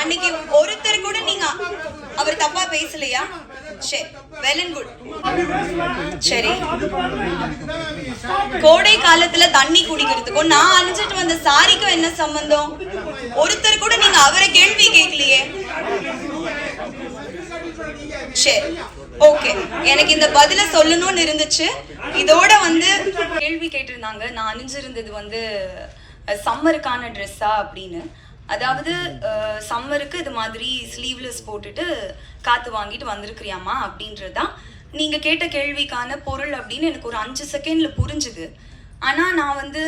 அன்னைக்கு ஒருத்தர் கூட நீங்க அவர் தப்பா பேசலையா? சரி வெல் அண்ட் குட். சரி. கோடை காலத்துல தண்ணி குடிக்கிறதுக்கும் நான் அணிஞ்சிட்டு வந்த சாரிக்கும் என்ன சம்பந்தம்? ஒருத்தர் கூட நீங்க அவரை கேள்வி கேட்கலையே. சரி ஓகே. எனக்கு இந்த பதில சொல்லணும்னு இருந்துச்சு. இதோட வந்து கேள்வி கேட்டிருந்தாங்க. நான் அணிஞ்சிருந்தது வந்து சம்மருக்கான ட்ரெஸ்ஸா அப்படின்னு. அதாவது சம்மருக்கு இது மாதிரி ஸ்லீவ்லெஸ் போட்டுட்டு காத்து வாங்கிட்டு வந்திருக்கிறியாமா அப்படின்றதுதான். நீங்க கேட்ட கேள்விக்கான பொருள் அப்படின்னு எனக்கு ஒரு அஞ்சு செகண்ட்ல புரிஞ்சுது. ஆனா நான் வந்து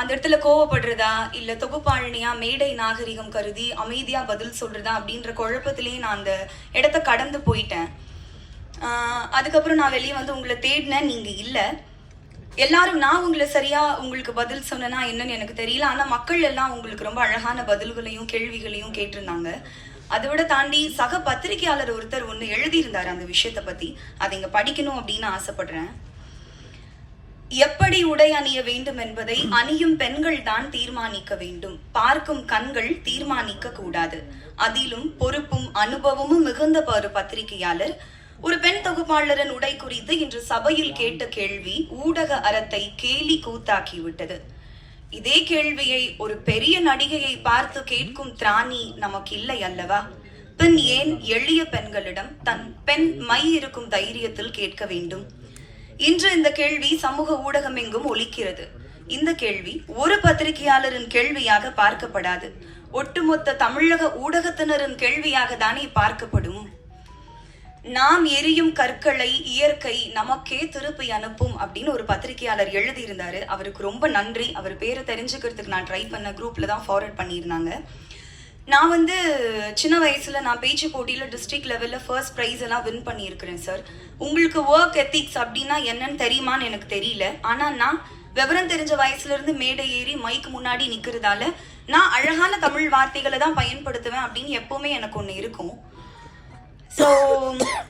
அந்த இடத்துல கோவப்படுறதா இல்ல தொகுப்பாளினியா மேடை நாகரிகம் கருதி அமைதியா பதில் சொல்றதா அப்படின்ற குழப்பத்திலேயே நான் அந்த இடத்த கடந்து போயிட்டேன். அதுக்கப்புறம் நான் வெளியே வந்து உங்களை தேடினேன் நீங்க இல்லை. எல்லாரும் நான் உங்களை சரியா உங்களுக்கு பதில் சொன்னேன்னா என்னன்னு எனக்கு தெரியல. ஆனா மக்கள் எல்லாம் உங்களுக்கு ரொம்ப அழகான பதில்களையும் கேள்விகளையும் கேட்டிருந்தாங்க. அதை விட தாண்டி சக பத்திரிகையாளர் ஒருத்தர் ஒன்று எழுதியிருந்தார் அந்த விஷயத்தை பத்தி. அதை இங்க படிக்கணும் அப்படின்னு ஆசைப்படுறேன். எப்படி உடை அணிய வேண்டும் என்பதை அணியும் பெண்கள் தான் தீர்மானிக்க வேண்டும். பார்க்கும் கண்கள் தீர்மானிக்க கூடாது. அதிலும் பொறுப்பும் அனுபவமும் மிகுந்த ஒரு பத்திரிகையாளர். ஒரு பெண் தொகுப்பாளரின் உடை குறித்து இன்று சபையில் கேட்ட கேள்வி ஊடக அறத்தை கேலி கூத்தாக்கிவிட்டது. இதே கேள்வியை ஒரு பெரிய நடிகையை பார்த்து கேட்கும் திராணி நமக்கு இல்லை அல்லவா? பின் ஏன் எளிய பெண்களிடம் தன் பெண் மை இருக்கும் தைரியத்தில் கேட்க வேண்டும்? இன்று இந்த கேள்வி சமூக ஊடகம் எங்கும் ஒலிக்கிறது. இந்த கேள்வி ஒரு பத்திரிகையாளரின் கேள்வியாக பார்க்கப்படாது. ஒட்டுமொத்த தமிழக ஊடகத்தினரின் கேள்வியாக தானே பார்க்கப்படும். நாம் எரியும் கற்களை இயற்கை நமக்கே திருப்பி அனுப்பும் அப்படின்னு ஒரு பத்திரிகையாளர் எழுதியிருந்தாரு. அவருக்கு ரொம்ப நன்றி. அவர் பேரை தெரிஞ்சுக்கிறதுக்கு நான் ட்ரை பண்ண குரூப்ல தான் ஃபார்வர்ட் பண்ணியிருந்தாங்க. நான் வந்து சின்ன வயசுல நான் பேச்சு போட்டியில டிஸ்ட்ரிக்ட் லெவல்ல ஃபர்ஸ்ட் ப்ரைஸ் எல்லாம் வின் பண்ணியிருக்கிறேன் சார் உங்களுக்கு ஒர்க் எத்திக்ஸ் அப்படின்னா என்னன்னு தெரியுமான்னு எனக்கு தெரியல. ஆனா நான் விவரம் தெரிஞ்ச வயசுல இருந்து மேடை ஏறி மைக்கு முன்னாடி நிக்கிறதால நான் அழகான தமிழ் வார்த்தைகளை தான் பயன்படுத்துவேன் அப்படின்னு எப்பவுமே எனக்கு ஒன்று இருக்கும். ஸோ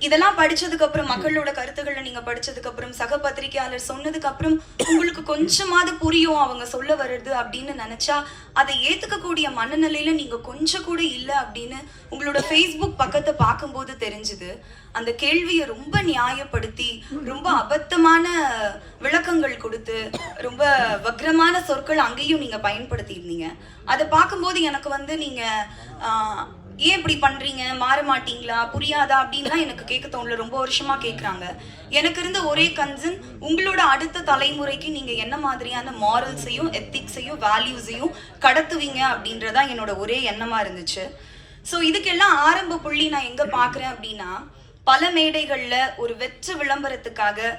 இதெல்லாம் படிச்சதுக்கு அப்புறம் மக்களோட கருத்துக்களை நீங்க படிச்சதுக்கு அப்புறம் சக பத்திரிகையாளர் சொன்னதுக்கு அப்புறம் உங்களுக்கு கொஞ்சமாவது புரியும் அவங்க சொல்ல வர்றது அப்படின்னு நினைச்சா அதை ஏத்துக்கக்கூடிய மனநிலையில நீங்க கொஞ்சம் கூட இல்லை அப்படின்னு உங்களோட ஃபேஸ்புக் பக்கத்தை பார்க்கும்போது தெரிஞ்சுது. அந்த கேள்வியை ரொம்ப நியாயப்படுத்தி ரொம்ப அபத்தமான விளக்கங்கள் கொடுத்து ரொம்ப வக்ரமான சொற்கள் அங்கேயும் நீங்க பயன்படுத்தியிருந்தீங்க. அதை பார்க்கும்போது எனக்கு வந்து நீங்க ஆஹ், ஏன் இப்படி பண்றீங்க? மாற மாட்டீங்களா? புரியாதா? அப்படின்லாம் எனக்கு கேட்க தோணல. ரொம்ப வருஷமா கேக்குறாங்க. எனக்கு இருந்த ஒரே கன்சர்ன் உங்களோட அடுத்த தலைமுறைக்கு நீங்க என்ன மாதிரியான மாரல்ஸையும் எத்திக்ஸையும் வேல்யூஸையும் கடத்துவீங்க அப்படின்றதா என்னோட ஒரே எண்ணமா இருந்துச்சு. ஸோ இதுக்கெல்லாம் ஆரம்ப புள்ளி நான் எங்க பாக்குறேன் அப்படின்னா பல மேடைகள்ல ஒரு வெற்று விளம்பரத்துக்காக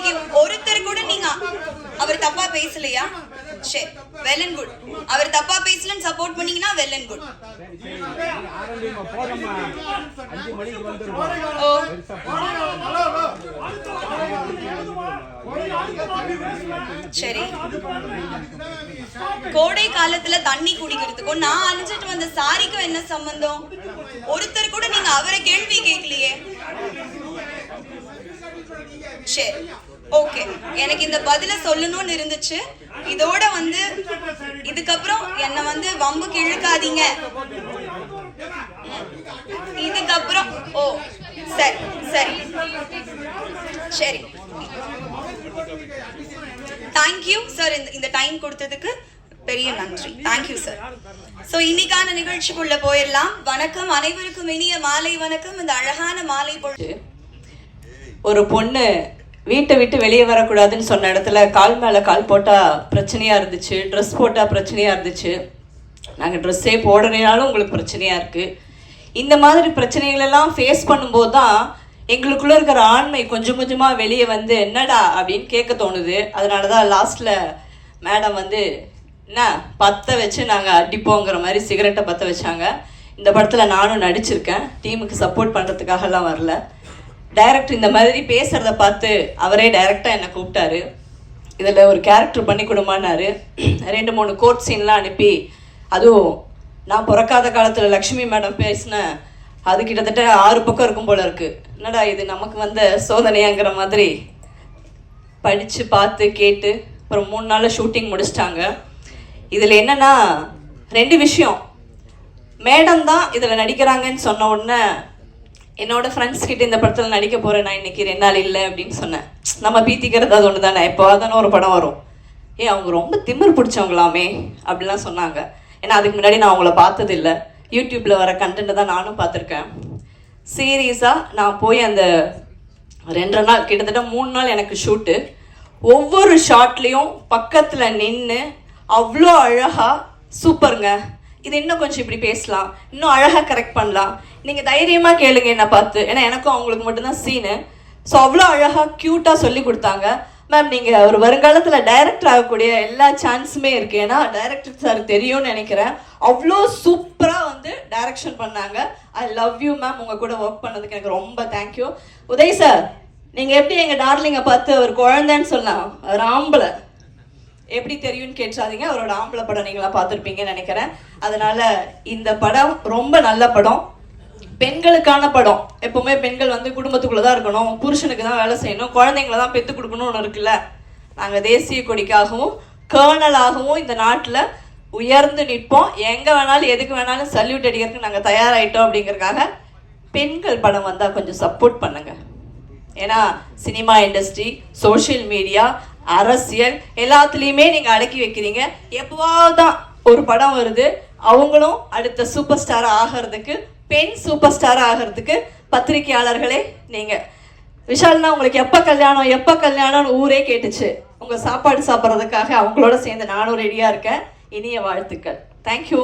இன்னைக்கு ஒருத்தர் கூட நீங்க அவர் தப்பா பேசலையா? சரி வெல் அண்ட் குட். அவர் தப்பா பேசலன்னு சப்போர்ட் பண்ணீங்கன்னா வெல் அண்ட் குட். ஓ. சரி. கோடை காலத்துல தண்ணி குடிக்கிறதுக்கும் நான் அணிஞ்சிட்டு வந்த சாரிக்கும் என்ன சம்பந்தம்? ஒருத்தர் கூட நீங்க அவரை கேள்வி கேட்கலையே. சரி ஓகே எனக்கு இந்த பதில சொல்லணும்னு இருந்துச்சு. இதோட வந்து இதுக்கப்புறம் என்னை வந்து வம்புக்கு இழுக்காதீங்க இதுக்கப்புறம் ஓ சரி சரி. சரி. தேங்க்யூ சார் இந்த இந்த டைம் கொடுத்ததுக்கு பெரிய நன்றி. தேங்க்யூ சார் ஸோ இன்னைக்கான நிகழ்ச்சிக்குள்ள போயிடலாம். வணக்கம். அனைவருக்கும் இனிய மாலை வணக்கம். இந்த அழகான மாலை பொழுது ஒரு பொண்ணு வீட்டை விட்டு வெளியே வரக்கூடாதுன்னு சொன்ன இடத்துல கால் மேலே கால் போட்டால் பிரச்சனையாக இருந்துச்சு ட்ரெஸ் போட்டால் பிரச்சனையாக இருந்துச்சு. நாங்கள் ட்ரெஸ்ஸே போடலைனாலும் உங்களுக்கு பிரச்சனையாக இருக்குது இந்த மாதிரி பிரச்சனைகளெல்லாம் ஃபேஸ் பண்ணும்போது தான் எங்களுக்குள்ளே இருக்கிற ஆண்மை கொஞ்சம் கொஞ்சமாக வெளியே வந்து என்னடா? அப்படின்னு கேட்க தோணுது. அதனால தான் லாஸ்ட்டில் மேடம் வந்து என்ன பற்ற வச்சு நாங்கள் அடிப்போங்கிற மாதிரி சிகரெட்டை பற்ற வச்சாங்க. இந்த படத்தில் நானும் நடிச்சிருக்கேன். டீமுக்கு சப்போர்ட் பண்ணுறதுக்காகலாம் வரல. டைரக்டர் இந்த மாதிரி பேசுகிறத பார்த்து அவரே டைரக்டாக என்னை கூப்பிட்டாரு. இதில் ஒரு கேரக்டர் பண்ணி கொடுமானாரு ரெண்டு மூணு கோட் சீன்லாம் அனுப்பி அதுவும் நான் பிறக்காத காலத்தில் லக்ஷ்மி மேடம் பேசின அது கிட்டத்தட்ட ஆறு பக்கம் இருக்கும் போல் இருக்குது என்னடா இது நமக்கு வந்த சோதனையாங்கிற மாதிரி படித்து பார்த்து கேட்டு அப்புறம் மூணு நாளில் ஷூட்டிங் முடிச்சிட்டாங்க. இதில் என்னென்னா ரெண்டு விஷயம். மேடம் தான் இதில் நடிக்கிறாங்கன்னு சொன்ன உடனே என்னோட ஃப்ரெண்ட்ஸ் கிட்ட இந்த படத்தில் நடிக்க போகிறேன் நான் இன்னைக்கு ரெண்டு நாள் இல்லை அப்படின்னு சொன்னேன். நம்ம பீத்திக்கிறது அது ஒன்று தானே இப்போ தானே ஒரு படம் வரும். ஏ அவங்க ரொம்ப திமிர் பிடிச்சவங்களாமே அப்படிலாம் சொன்னாங்க. ஏன்னா அதுக்கு முன்னாடி நான் அவங்கள பார்த்ததில்லை. யூடியூப்பில் வர கண்டென்ட்டை தான் நானும் பார்த்துருக்கேன். சீரியஸாக நான் போய் அந்த ரெண்டரை நாள் கிட்டத்தட்ட மூணு நாள் எனக்கு ஷூட்டு ஒவ்வொரு ஷாட்லேயும் பக்கத்தில் நின்று அவ்வளோ அழகாக சூப்பருங்க. இது இன்னும் கொஞ்சம் இப்படி பேசலாம். இன்னும் அழகாக கரெக்ட் பண்ணலாம். நீங்கள் தைரியமாக கேளுங்க என்னை பார்த்து. ஏன்னா எனக்கும் அவங்களுக்கு மட்டும்தான் சீனு ஸோ அவ்வளோ அழகாக க்யூட்டாக சொல்லி கொடுத்தாங்க. மேம் நீங்கள் ஒரு வருங்காலத்தில் டைரக்டர் ஆகக்கூடிய எல்லா சான்ஸுமே இருக்குது ஏன்னா டைரக்டர் சார் தெரியும்னு நினைக்கிறேன். அவ்வளோ சூப்பராக வந்து டைரக்ஷன் பண்ணாங்க. ஐ லவ் யூ மேம் உங்கள் கூட ஒர்க் பண்ணதுக்கு எனக்கு ரொம்ப தேங்க்யூ உதய் சார் நீங்கள் எப்படி எங்கள் டார்லிங்கை பார்த்து ஒரு குழந்தைன்னு சொல்லலாம்? ஒரு ஆம்பளை. எப்படி தெரியும்னு கேட்டாதீங்க அவரோட ஆம்பளை படம் நீங்களாம் பார்த்துருப்பீங்கன்னு நினைக்கிறேன். அதனால இந்த படம் ரொம்ப நல்ல படம். பெண்களுக்கான படம். எப்பவுமே பெண்கள் வந்து குடும்பத்துக்குள்ளே தான் இருக்கணும். புருஷனுக்கு தான் வேலை செய்யணும். குழந்தைங்கள தான் பெற்று கொடுக்கணும்னு ஒன்று இருக்குல்ல. நாங்கள் தேசிய கொடிக்காகவும் கேர்னலாகவும் இந்த நாட்டில் உயர்ந்து நிற்போம். எங்கே வேணாலும் எதுக்கு வேணாலும் சல்யூட் அடிக்கிறதுக்கு நாங்கள் தயாராகிட்டோம் அப்படிங்கிறதுக்காக பெண்கள் படம் வந்தால் கொஞ்சம் சப்போர்ட் பண்ணுங்க. ஏன்னா சினிமா இண்டஸ்ட்ரி சோஷியல் மீடியா அரசியல் எல்லாத்துலேயுமே நீங்கள் அடக்கி வைக்கிறீங்க. எப்போவாவது தான் ஒரு படம் வருது அவங்களும் அடுத்த சூப்பர் ஸ்டாராக ஆகிறதுக்கு பெண் சூப்பர் ஸ்டார் ஆகிறதுக்கு பத்திரிகையாளர்களே நீங்கள் விஷால்னா உங்களுக்கு எப்போ கல்யாணம் எப்போ கல்யாணம்னு ஊரே கேட்டுச்சு. உங்கள் சாப்பாடு சாப்பிட்றதுக்காக அவங்களோட சேர்ந்து நானும் ரெடியாக இருக்கேன். இனிய வாழ்த்துக்கள். தேங்க்யூ